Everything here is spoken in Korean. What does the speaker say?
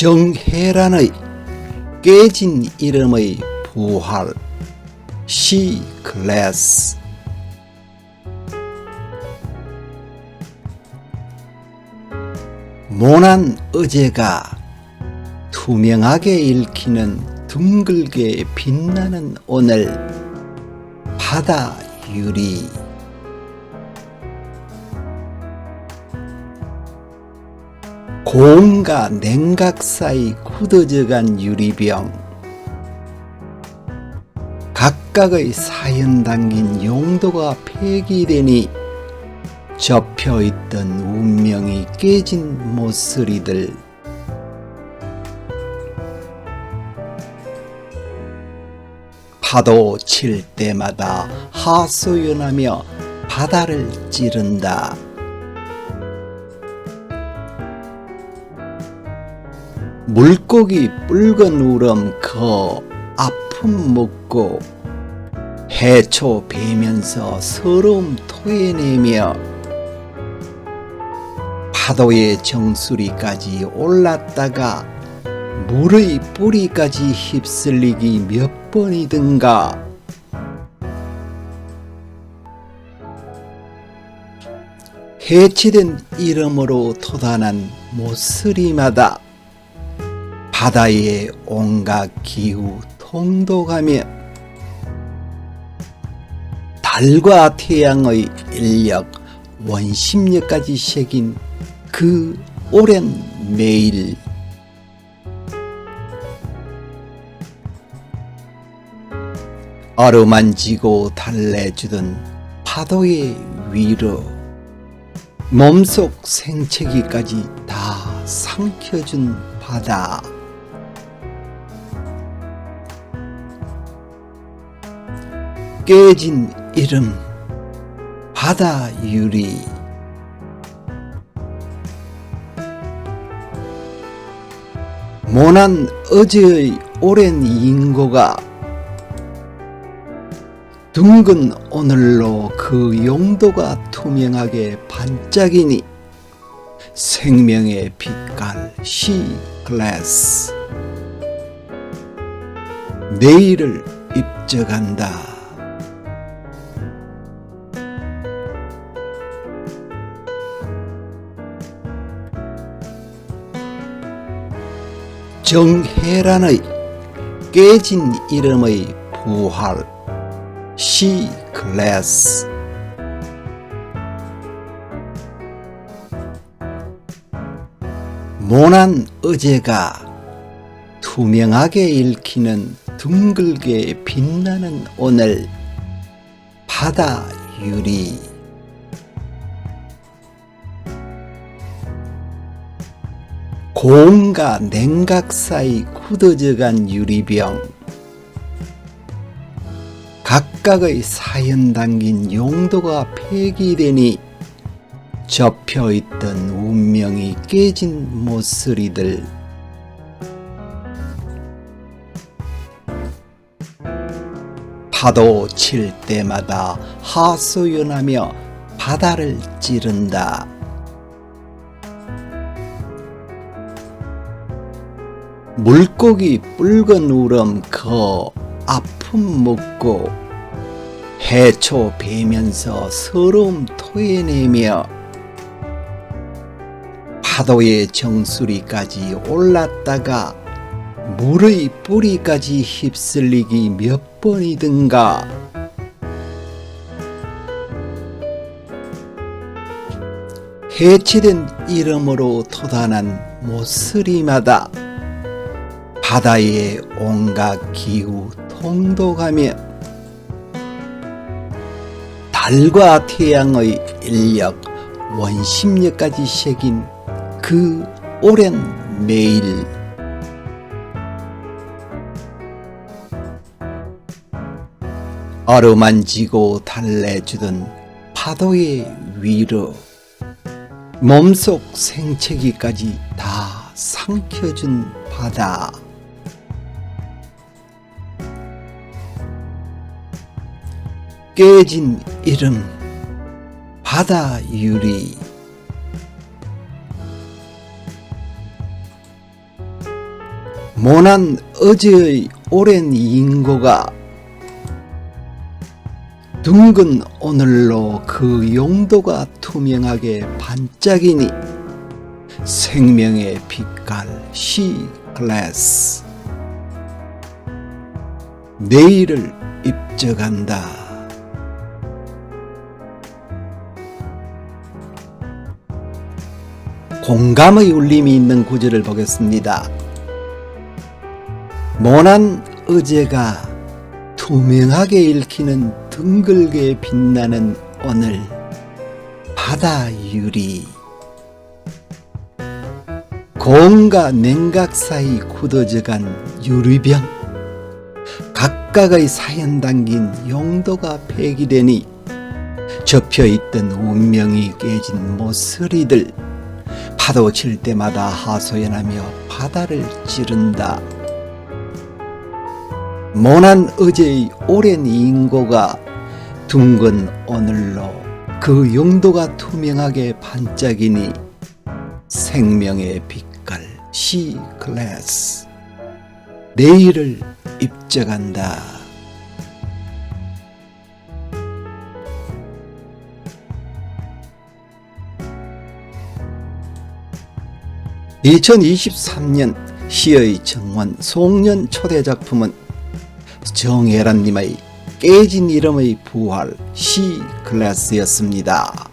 정혜란의 깨진 이름의 부활 시 클래스. 모난 어제가 투명하게 읽히는 둥글게 빛나는 오늘 바다 유리 고온과 냉각 사이 굳어져간 유리병 각각의 사연 담긴 용도가 폐기되니 접혀있던 운명이 깨진 모서리들 파도 칠 때마다 하소연하며 바다를 찌른다. 물고기 붉은 우럼 그 아픔 먹고 해초 베면서 서러움 토해내며 파도의 정수리까지 올랐다가 물의 뿌리까지 휩쓸리기 몇 번이든가. 해치된 이름으로 토단한 모서리마다 바다의 온갖 기후 통독하며 달과 태양의 인력 원심력까지 새긴 그 오랜 매일. 어루만지고 달래주던 파도의 위로 몸속 생채기까지 다 삼켜준 바다 깨진 이름 바다 유리 모난 어제의 오랜 인고가 둥근 오늘로 그 용도가 투명하게 반짝이니 생명의 빛깔 시 글래스 내일을 입적한다. 정혜란의 깨진 이름의 부활 시 클래스. 모난 어제가 투명하게 읽히는 둥글게 빛나는 오늘 바다 유리 고온과 냉각 사이 굳어져간 유리병 각각의 사연 담긴 용도가 폐기되니 접혀있던 운명이 깨진 모서리들 파도 칠 때마다 하소연하며 바다를 찌른다. 물고기 붉은 우럼 그 아픔 먹고 해초 베면서 서러움 토해내며 파도의 정수리까지 올랐다가 물의 뿌리까지 휩쓸리기 몇 번이든가. 해치된 이름으로 토단한 모서리마다 바다의 온갖 기후 통독하며 달과 태양의 인력 원심력까지 새긴 그 오랜 매일. 어루만지고 달래주던 파도의 위로 몸속 생채기까지 다 삼켜준 바다 깨진 이름 바다 유리 모난 어제의 오랜 인고가 둥근 오늘로 그 용도가 투명하게 반짝이니 생명의 빛깔 시 글래스 내일을 입적한다. 공감의 울림이 있는 구절을 보겠습니다. 모난 어제가 투명하게 읽히는 둥글게 빛나는 오늘 바다 유리 고온과 냉각 사이 굳어져간 유리병 각각의 사연 담긴 용도가 폐기되니 접혀있던 운명이 깨진 모서리들 파도 칠 때마다 하소연하며 바다를 찌른다. 모난 어제의 오랜 인고가 둥근 오늘로 그 용도가 투명하게 반짝이니 생명의 빛깔 시 클래스 내일을 입적한다. (2023년) 시의 정원 송년 초대 작품은 정혜란님의 깨진 이름의 부활 시 클래스였습니다.